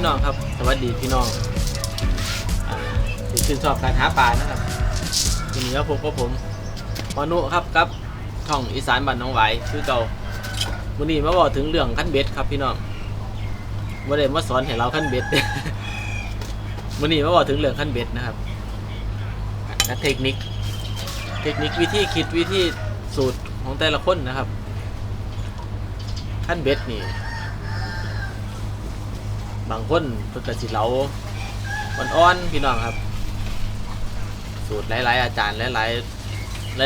พี่น้องครับ สวัสดีพี่น้องอที่ชื่นชอบการหาปลานะครับทีนี้ก็พบกับผมมนุครับกับช่องอีสานบ้านน้องไหวคือเก่าวันนี้มาบอกถึงเรื่องขั้นเบ็ดครับพี่น้องวันนี้มาสอนให้เราขั้นเบ็ดวันนี้มาบอกถึงเรื่องขั้นเบ็ดนะครับและเทคนิค เทคนิควิธีคิดวิธีสูตรของแต่ละคนนะครับขั้นเบ็ดนี่ บางคนเพิ่นก็สิเหลาอ่อนๆพี่น้องครับ สูตรหลายๆอาจารย์หลา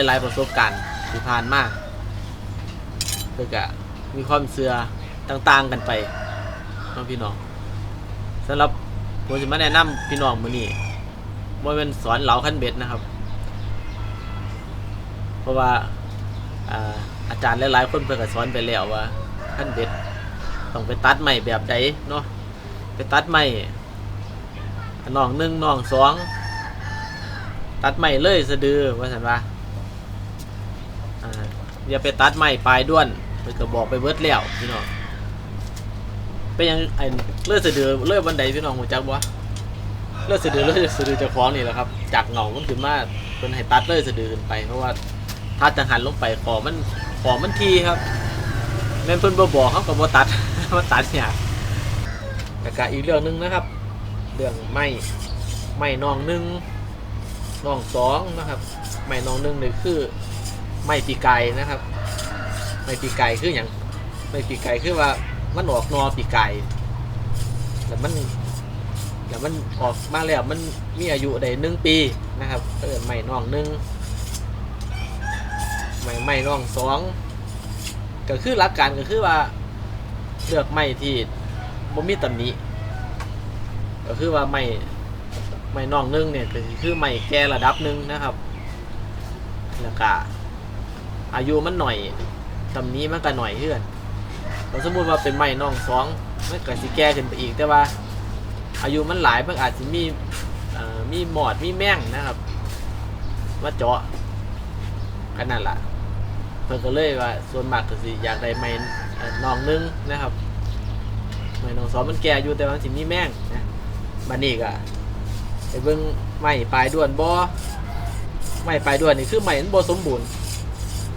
ยๆหลายๆประสบการณ์ที่ผ่านมาเพื่อก็มีความเสื่อต่างๆกันไปน้องพี่น้องสำหรับผมจะมาแนะนำพี่น้องมื้อนี้ว่าเป็นสอนเหลาขั้นเบ็ดนะครับ เพราะว่าอ่าอาจารย์หลายๆคนเพิ่นก็สอนไปแล้วว่าขั้นเบ็ดต้องไปตัดใหม่แบบใดเนาะ ไปตัดไม้น่องหนึ่งน่องสองตัดไม้เลยสะดือว่าสันว่าอ่าอย่าไปตัดไม้ปลายด้วนไปก็บอกไปเบิดแล้วพี่น้องเป็นยังไอ้เลื่อยสะดือเลื่อยบันไดพี่น้องหัวจักบ่เลื่อยสะดือเลื่อยสะดือจะคล้องนี่แหละครับ จากเหงามันขึ้นมาเป็นให้ตัดเลื่อยสะดือขึ้นไปเพราะว่าถ้าจะหันลงไปขอมันขอมันทีครับแม่นเพิ่นบ่บอกเขาก็บ่ตัดมันตัดเนี่ย แล้วก็อีกเรื่องหนึ่งนะครับ เรื่องไม่ไม่นองหนึ่งนองสองนะครับ ไม่นองหนึ่งนี่คือไม่ปีไก่นะครับ ไม่ปีไก่คืออย่างไม่ปีไก่คือว่ามันออกนอปีไก่แล้วมันแล้วมันออกมาแล้วมันมีอายุได้หนึ่งปีนะครับก็เลยไม่นองหนึ่งไม่ไม่นองสองก็คือหลักการก็คือว่าเลือกไม่ที่ บ่มีตำหนิก็คือว่าไม่ไม่น้องนึงเนี่ยก็คือไม่แก่ระดับนึงนะครับแล้วก็อายุมันหน่อยตำหนี้มันก็หน่อยเพื่อนเราสมมติว่าเป็นไม่น้องสองมันก็สิแก่ขึ้นไปอีกแต่ว่า อายุมันหลายมันอาจจะมีมีหมอดมีแม่งนะครับมาเจาะกันนั่นล่ะเพิ่นก็เลยว่าส่วนมากก็สิอยากได้ไม่เอ่อน้องนึงนะครับ ไม่น้องสอนมันแก่อยู่แต่ว่ามันสิมีแม่งนะบันนี้ก็ไปเบิ่งไม้ปลายด้วนบ่ไม้ปลายด้วนนี่คือไม้มันบ่สมบูรณ์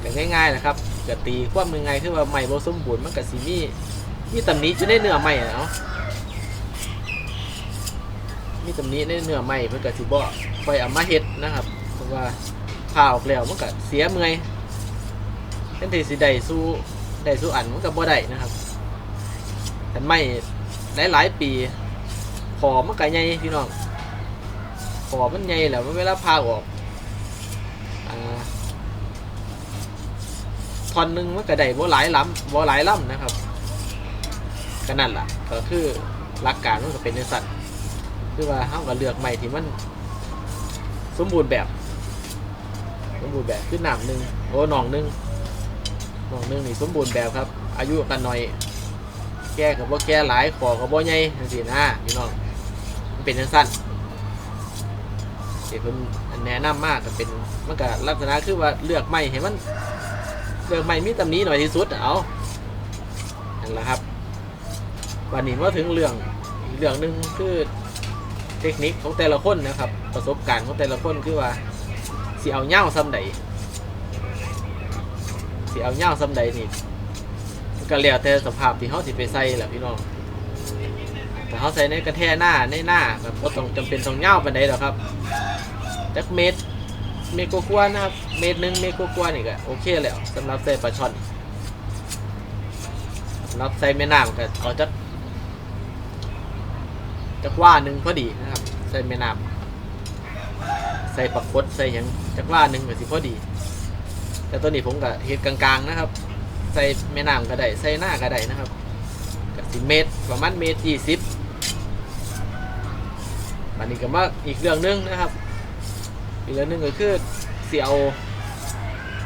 ก็ง่ายๆนะครับกตีความยังไงคือว่าไม้บ่สมบูรณ์มันก็สิมีมีตำนิอยู่ในเนื้อไม้อะเนาะมีตำหนิในเนื้อไม้เพิ่นก็สิบ่ค่อยเอามาเฮ็ดนะครับเพราะว่าผ่าออกแล้วมันก็เสียเมื่อยแทนทีสิได้สู้ได้สู้อันมันก็บ่ได้นะครับ แต่ไม่หลายหลายๆปีขอมันก็ใหญ่พี่น้องขอมันใหญ่แหล้วเวลาพาออกอ่าท่อนหนึ่งมันก็ได้บ่หลายลำบ่หลายลำนะครับก็นั่นล่ะก็คือหลักการมันก็เป็นในสัตว์คือว่าเฮาก็เลือกใหม่ที่มัน สมบูรณ์แบบ สมบูรณ์แบบคือน้ำหนึ่งโอ้หนองหนึ่งหนองหนึ่งนี่สมบูรณ์แบบครับ อายุกันหน่อย แก่กับว่าแก่หลายขอกับว่าใหญ่จังซี่นะพี่น้องมันเป็นจังสั้นเดี๋ยวเพิ่นอันแนะนำมากก็เป็นมันก็ลักษณะคือว่าเลือกไม้ให้มันเลือกไม้มีตำหนี้หน่อยที่สุดเอานั่นแหละครับวันนี้มาถึงเรื่องอีกเรื่องหนึ่งคือเทคนิคของแต่ละคนนะครับ ประสบการณ์ของแต่ละคนคือว่าสิเอาเง่าซ้ำใดสิเอาเง่าซ้ำใดนี่ ก็แล้วแต่สภาพที่เขาสิไปใส่แหละพี่น้อง แต่เขาใส่ในกระแทหน้าในหน้าแบบก็ต้องจำเป็นต้องเง่าไปไหนหรอกครับจักเมตรเมตรกว่าๆนะครับ เมตรหนึ่งเมตรกว่าๆนี่ก็โอเคแล้วสำหรับใส่ปลาช่อนสำหรับใส่แม่น้ำก็เอาจักจักว่าหนึ่งพอดีนะครับ ใส่แม่น้ำใส่ปลาคดใส่หยังจักว่าหนึ่งก็สิพอดี แต่ตัวนี้ผมก็เฮ็ดกลางๆนะครับ ใส่แม่น้ำก็ได้ใส่หน้าก็ได้นะครับกับสิเมตรประมาณเมตรยี่สิบอันนี้ก็มาอีกเรื่องหนึงนะครับ อีกเรื่องหนึงก็คือเสียว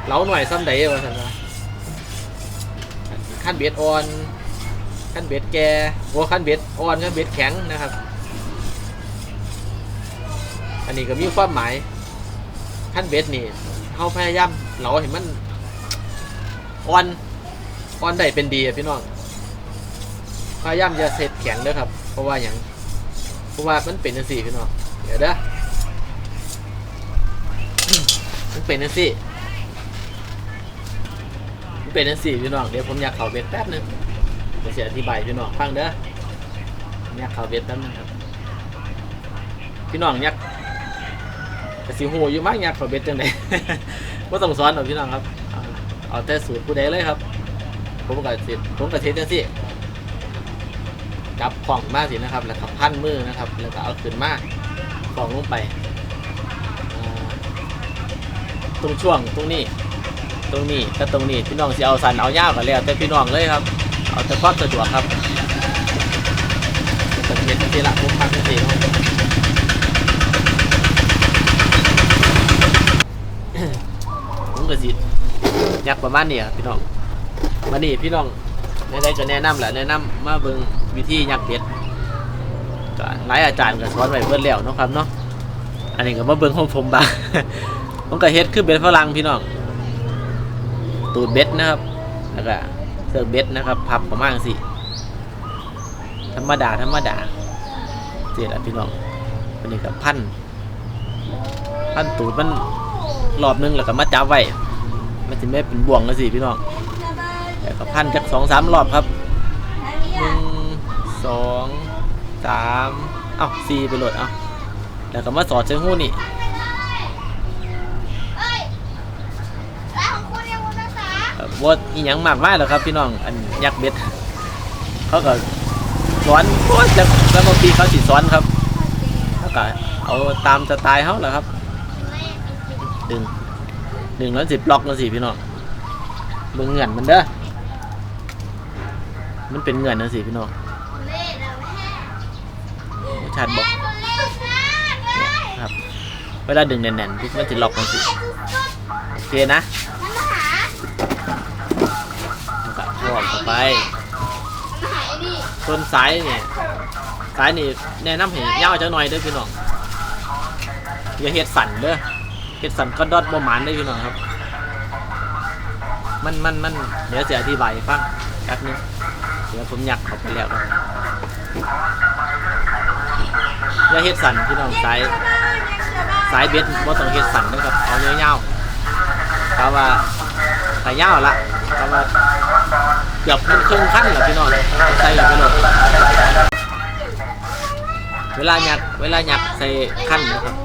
เล้าหน่อยซ้ำใดว่าสันว่าขั้นเบ็ดอ่อนขั้นเบ็ดแกโอ้ขั้นเบ็ดอ่อนขั้นเบ็ดแข็งนะครับ อันนี้ก็มีความหมายขั้นเบ็ดนี่เขาพยายามเหลาให้มันอ่อน อ่อนไดเป็นดีอะพี่น้องพยายามจะเสร็จแข็งด้อครับ เพราะว่าอย่างเพราะว่ามันเป็นจังซี่พี่น้องเดี๋ยวเด้อมันเป็นจังซี่มันเป็นจังซี่พี่น้องเดี๋ยวผมอยากเข้าเว็บแป๊บหนึงเดี๋ยวจะอธิบายพี่น้องฟังเด้ออยากเข้าเว็บแป๊บหนึงครับ พี่น้องอยากกระสีหูอยู่มากอยากเข้าเว็บจังไดว่าต้องสอนหรอกพี่น้องครับเอาเอาแต่สูตรผู้ใดเลยครับ ผมก็สิผมก็เทสจังซี่จับของมาสินะครับ แล้วก็พันมือนะครับ แล้วก็เอาขึ้นมาของลงไปตรงช่วงตรงนี้ ตรงนี้ก็ตรงนี้พี่น้องสิเอาสันเอายาวกันแล้วแต่พี่น้องเลยครับ เอาแต่ความสะดวกครับสังเกตที่ละผมพักที่เนาะผมก็สิอยากประมาณนี้ครับพี่น้อง มานี่พี่น้องได้ๆก็แนะนำแหละแนะนำมาเบิ่งวิธียักเป็ดก็หลายอาจารย์ก็สอนไว้เบิ่แล้วเนาะครับเนาะอันนี้ก็มาเบิ่งของผมบ้างผมก็เฮ็ดคือเบ็ดฝรั่งพี่น้องตูดเบ็ดนะครับแล้วก็เสือเบ็ดนะครับ พับประมาณสิธรรมดาธรรมดาเสียละพี่น้องอันนี้ก็พันพันตูดมันรอบนึงแล้วก็มาจับไว้มันจะไม่เป็นบ่วงกันสิพี่น้อง ก็พันจากสองสามรอบครับหนึ่งสองสามเอ้าสี่ไปโหลดเอ้าแล้วก็มาสอดใช้หูนี่เอ้ยร้านของคุณเนี่ยคุณภาษาเอ่อว่าอีหยังมากมายหรอครับพี่น้องอันยักษ์เบ็ดเขาก็สอนโอ้ยจะแล้วบางทีเขาสิสอนครับแล้วก็เอาตามสไตล์เขาแหละครับ ดึงดึงแล้วสิบล็อกแล้วสิพี่น้องเบิ่งเงื่อนมันเด้อ มันเป็นเงื่อนนะสิพี่น้องเล่เราแชาติบอกครับ เวลาดึงแน่นๆปุ๊บมันจะล็อกมันสิโอเคนะมันมหามันก็พอกเข้าไปมันมาหาไอ้นี่ส่วนซ้ายเนี่ยซ้ายนี่แนะนำให้ยาวจังหน่อยเด้อพี่น้องอย่าเฮ็ดสั่นเด้อเฮ็ดสั่นก็ดอดบ่หมานได้พี่น้องครับ มันมันมันเดี๋ยวจะอธิบายให้ฟังแป๊บนึง เดี๋ยวผมยักข้าไปแล้วนะอย่าเฮ็ดสั่นพี่น้องซ้ายซ้ายเบ็ดบ่ต้องเฮ็ดสั่นเด้อครับเอายาวๆถ้าว่าถ้ายาวละถ้าว่าเกือบมันครึ่งขั้นแล้วพี่น้องใส่ไปเลยเวลาหยัดเวลาหยัดใส่ขั้นนะครับ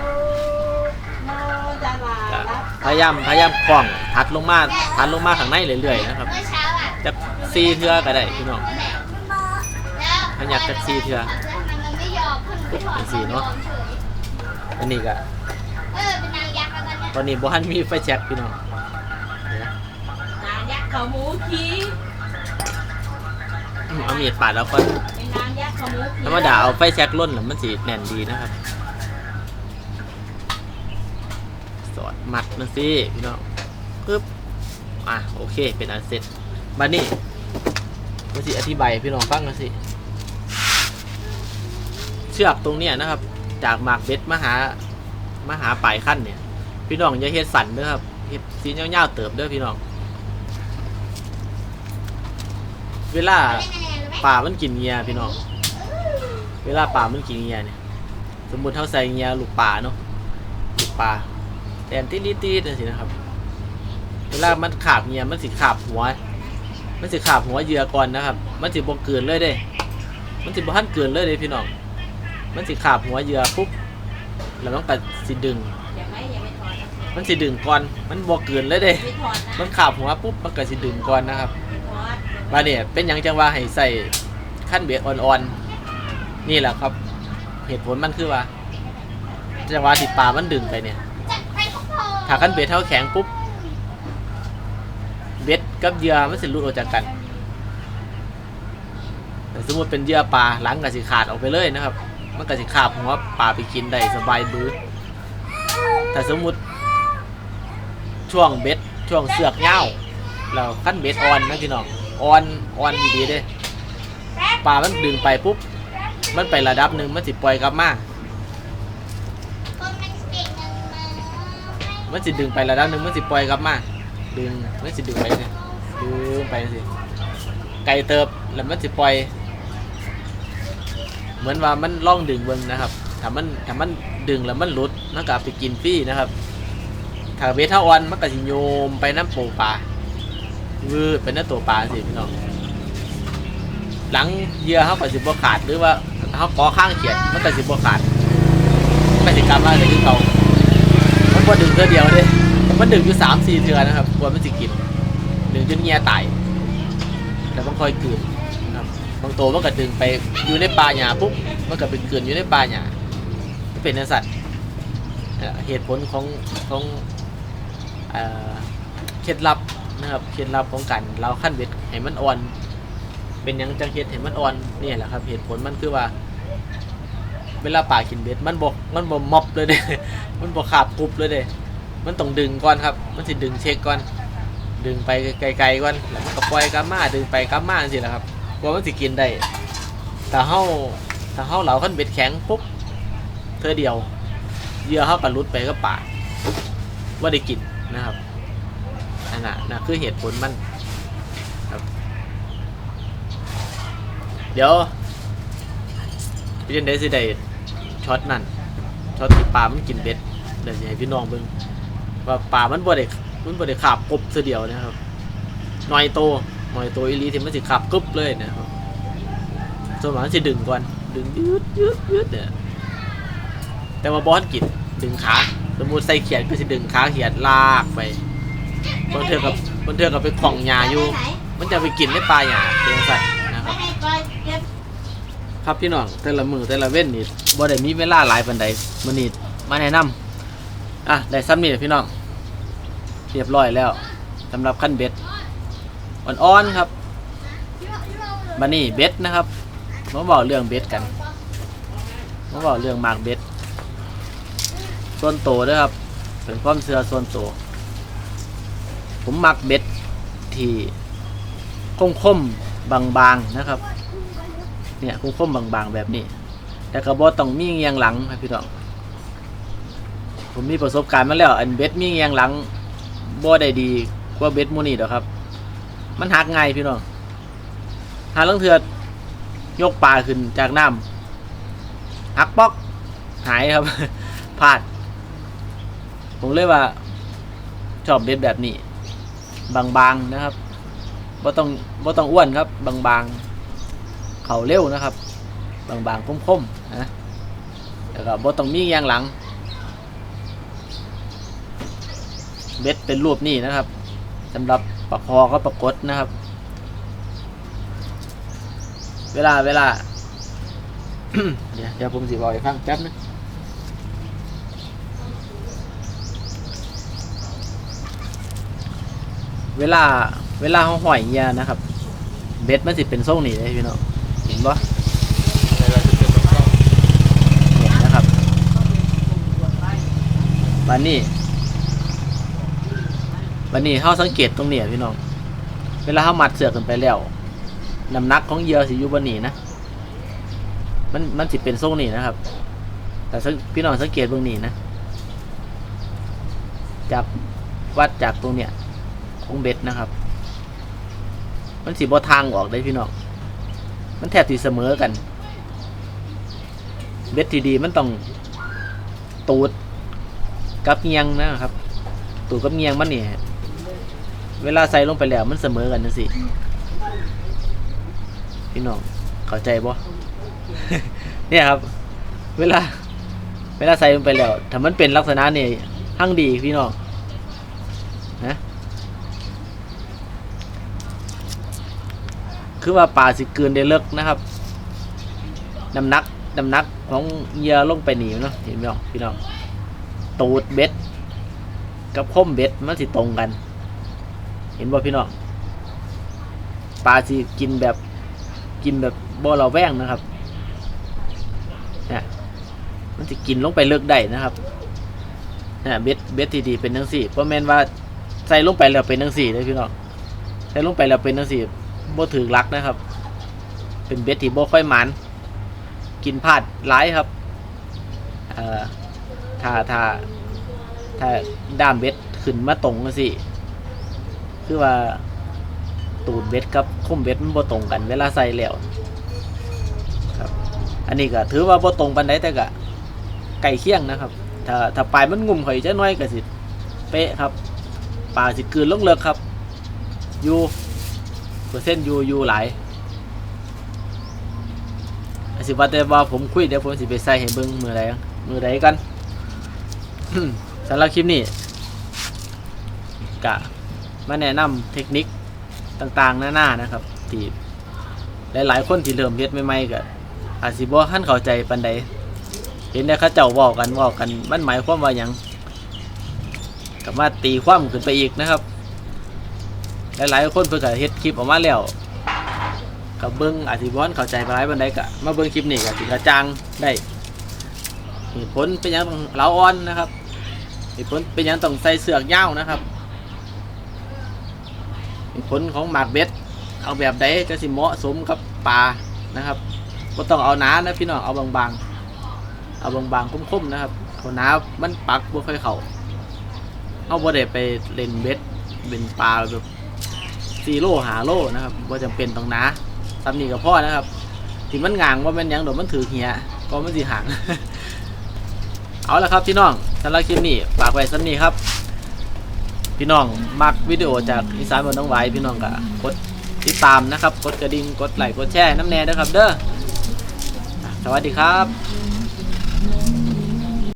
พยายามพยายามคล้องทัดลงมาทัดลงมาข้างในเรื่อยๆนะครับ ซีเทือก็ได้พี่น้องแล้วพยักจักซีเทือทำไมมันไม่ยอมเพิ่งไม่ถอดเป็นสีเนาะอันนี้ก็เนางยักษ์แล้วกันตอนนี้บ่ทันมีไฟแช็กพี่น้องนางยักษ์เขาหมูขีอืมเอามีดปาดแล้วก็เป็นธรรมดาเอาไฟแช็กล่นแล้วมันสีแน่นดีนะครับ สอดมัดมันสิพี่น้องปึ๊บอะโอเคเป็นอันเสร็จบัดนี้ มันสิอธิบายพี่น้องฟังกันสิเชือกตรงเนี้ยนะครับ จากหมากเบ็ดมาหามาหาปลายขั้นเนี่ย พี่น้องอย่าเฮ็ดสั่นเด้อครับเฮ็ดสีเงาวๆเติบเด้อพี่น้อง เวลาป่ามันกินเงียพี่น้อง เวลาป่ามันกินเงียเนี่ย สมมติเท่าใส่เงียลูกป่าเนาะลูกป่าแตนที่ลิตีดสินะครับ เวลามันขาบเงียมันสิขาบหัว มันสิขาบหัวเหยื่อก่อนนะครับ มันสิบ่เกินเลยเด้ มันสิบ่ทันเกินเลยเด้พี่น้อง มันสิขาบหัวเหยื่อปุ๊บแล้วมันก็สิดึง มันสิดึงก่อน มันบ่เกินเลยเด้ มันขาบหัวปุ๊บมันก็สิดึงก่อนนะครับไม่ถอดว่าเนี่ยเป็นยังจังว่าให้ใส่ขั้นเบียดอ่อนๆ นี่แหละครับ เหตุผลมันคือว่าจังหวะที่ปลามันดึงไปเนี่ย ถ้าขั้นเบ็ดเท่าแข็งปุ๊บ กับเหยื่อมันสิหลุดออกจากกันแต่สมมติเป็นเหยื่อปลาหลังกับสิขาดออกไปเลยนะครับ มันก็สิขาบหัวปลาไปกินได้สบายบื้อแต่สมมุติช่วงเบ็ดช่วงเสือกเงาวแล้วขั้นเบ็ดออนนะพี่น้องออนออนดีๆเด้ปลามันดึงไปปุ๊บมันไประดับหนึ่งมันสิปล่อยกลับมาคนมันจังเลยมันสิดึงไประดับหนึ่งมันสิปล่อยกลับมาดึงมันสิดึงไปเนี่ย ดึงไปสิไก่เติบแล้วมันสิปล่อย เหมือนว่ามันล่องดึงเบิงนะครับถ้ามันถ้ามันดึงแล้วมันหลุดมันก็เอาไปกินฟรีนะครับถ้าเบสเท่าออนมันก็สิโยมไปน้ำโปปลาวืดไปน้ำตัวปลาสิพี่น้องหลังเยื่อเขาก็สิบ่ขาดหรือว่าเขากอข้างเขียดมันก็สิบ่ขาดมันก็สิกลับมาเลยที่เขามันบ่ดึงเทื่อเดียวเด้มันดึงอยู่สามสี่เทือนะครับกลัวมันสิกิน จนเงียตายแล้วมันค่อยกลืนนะครับบางตัวมันก็ดึงไปอยู่ในป่าหญ้าปุ๊บมันก็ไปกลืนอยู่ในป่าหญ้ามันเป็นสัตว์เหตุผลของของเคล็ดลับนะครับเคล็ดลับของการเราขั้นเบ็ดให้มันอ่อน เป็นยังจังเฮ็ดให้มันอ่อนนี่แหละครับ เหตุผลมันคือว่า เวลาป่ากินเบ็ดมันบกมันบ่ม็อบเลยเด้มันบ่ขาบกรุบเลยเด้มันต้องดึงก่อนครับ มันสิดึงเช็คก่อน ดึงไปไกลๆก่อนแล้วมันก็ปล่อยกลับมาดึงไปกลับมาจังซี่แหละครับกว่ามันสิกินได้แต่เฮาถ้าเฮาเหลาคันเบ็ดแข็งปุ๊บเธอเดียวเยื่อเฮาก็หลุดไปกับป่าว่าได้กินนะครับนั่นน่ะนะคือเหตุผลมันเดี๋ยวพี่เจนได้สิได้ช็อตนั่นช็อตที่ปลามันกินเบ็ดเดี๋ยวจะให้พี่น้องเบิ่งว่าปลามันบ่ได้ มันบ่ได้ขาบกบเสียเดียวนะครับหน่อยโตหน่อยโตอีลีที่มันสิขาบกึบเลยนะครับส่วนมากมันสิดึงก่อนดึงยืดยืดยืดเนี่ยแต่ว่าบอสกินดึงขาสมมติใส่เขียดก็สิดึงขาเขียดลากไปบางเทื่อกับบางเทื่อกับไปของหญ้าอยู่ มันจะไปกินในปลาหญ้าเป็นสัตว์นะครับครับพี่น้องแต่ละมือแต่ละเว้นนี่บ่ได้มีเวลาหลายปานใดมื้อนี้มาแนะนำอะได้ซ้ำนี่พี่น้อง เรียบร้อยแล้วสำหรับขั้นเบ็ดอ่อนๆครับบัดนี้เบ็ดนะครับมาบอกเรื่องเบ็ดกันมาบอกเรื่องหมากเบ็ดส่วนโตวเด้วยครับเป็นความเชื่อส่วนโตวผมมักเบ็ดที่คมๆบางๆนะครับ เนี่ยคมๆบางๆแบบนี้ แต่กระบอกต้องมีเงียงหลังครับพี่น้องผมมีประสบการณ์มาแล้ว อันเบ็ดมีเงียงหลัง บ่ได้ดีกว่าเบ็ดมูนี่ดอกครับ มันหักง่ายพี่น้องหาลังเถือดยกปลาขึ้นจากน้ำหักป๊อก หายครับพลาด ผมเลยว่า ชอบเบ็ดแบบนี้ บางๆนะครับบ่ต้องบ่ต้องอ้วนครับ บางๆ เข่าเร็วนะครับ บางๆคมๆนะแล้วก็บ่ต้องมีอยางหลัง เบ็ดเป็นรูปนี้นะครับสำหรับปลาคอก็ปลากดนะครับ เวลาเวลา เดี๋ยวเดี๋ยวผมสิบอกให้ฟังแป๊บนึงเวลาเวลาเขาหอยเหยียนะครับ เบ็ดมันสิเป็นทรงนี้เลยพี่น้องเห็นปะเนี่ยนะครับวันนี้ วันนี้เขาสังเกตตรงนี้พี่น้อง เวลาเขามัดเสือกกันไปแล้วน้ำหนักของเหยื่อสิอยู่บนนี้นะ มันมันสิเป็นทรงนี้นะครับ แต่พี่น้องสังเกตเบื้องนี้นะ จากวัดจากตรงเนี้ยของเบ็ดนะครับ มันสิบ่ทางออกได้พี่น้อง มันแทบที่เสมอกัน เบ็ดที่ดีมันต้องตูดกับเงียงนะครับ ตูดกับเงียงมันเนี่ย เวลาใส่ลงไปแล้วมันเสมอกันนะสิ พี่น้องเข้าใจบ่เนี่ยครับ เวลา เวลาใส่ลงไปแล้วถ้ามันเป็นลักษณะนี่หั่งดีพี่น้องนะคือว่าปลาสิเกินได้เลิกนะครับน้ำหนักน้ำหนักของเหยื่อลงไปหนีเนาะเห็นไหมน้อพี่น้องตูดเบ็ด กับคมเบ็ดมันสิตรงกัน เห็นบ่พี่น้องปลาสิกินแบบกินแบบบ่เราแว่งนะครับเนี่ยมันสิกินลงไปเลิกได้นะครับเนี่ยเบ็ดเบ็ดทีดีเป็นทั้งสี่เพราะแม่นว่าใส่ลงไปแล้วเป็นทั้งสี่เลยพี่น้องใส่ลงไปแล้วเป็นทั้งสี่บ่ถือลักนะครับ เป็นเบ็ดที่บ่ค่อยหมันกินพลาดหลายครับเอ่อถ้าถ้าถ้าด้ามเบ็ดขึ้นมาตรงกันสิ คือว่า ตูดเบ็ดกับคมเบ็ดมันบ่ตรงกัน เวลาใส่แล้วครับ อันนี้ก็ถือว่าบ่ตรงปานใดแต่ก็ใกล้เคียงนะครับ ถ้าถ้าปลายมันงุ่มข่อยจะน้อยก็สิเป๊ะครับปลาสิกืนลงเลิกครับอยู่เปอร์เซ็นต์อยู่อยู่หลายอาสิว่าแต่ว่าผมคุยเดี๋ยวผมสิไปใส่ให้เบิ่งมือใดมือใดกันสำหรับคลิปนี้กะ มาแนะนำเทคนิคต่างๆ หน้าๆนะครับ ที่หลายๆ คนที่เริ่มเฮ็ดใหม่ๆก็อาจสิบ่ทันเข้าใจปานใดเห็นได้เขาเจ้าว้ากันว้ากันมันหมายความว่าหยังก็มาตีความขึ้นไปอีกนะครับ หลายๆ คนเพิ่นก็เฮ็ดคลิปออกมาแล้วก็เบิ่งอาจสิบ่ทันเข้าใจปานใดปานใดก็มาเบิ่งคลิปนี้ก็สิกระจ่างได้เหตุผลเป็นหยังต้องเหลาอ่อนนะครับเหตุผลเป็นหยังต้องใส่เสือกยาวนะครับ ผลของหมากเบ็ด เอาแบบใดจะสิเหมาะสมกับปลานะครับก็ต้องเอาหนานะพี่น้องเอาบางๆ เอาบางๆคมๆนะครับเอาหนามันปักบ่ค่อยเข้าเอาบ่ได้ไปเล่นเบ็ดเป็นปลาแบบซีโร่หาโลนะครับบ่าจำเป็นต้องหนาซ้ำนี่ก็พอนะครับที่มันงางว่ามันยังเดี๋ยวมันถือเหียก็มันสิหาง เอาละครับพี่น้องสำหรับคลิปนี้ฝากไว้ซ้ำนี้ครับ พี่น้องมักวิดีโอจากอีสานบนน้องไว้พี่น้องก็กดติดตามนะครับ กดกระดิ่งกดไลค์กดแชร์น้ำแน่นะครับ เด้อสวัสดีครับ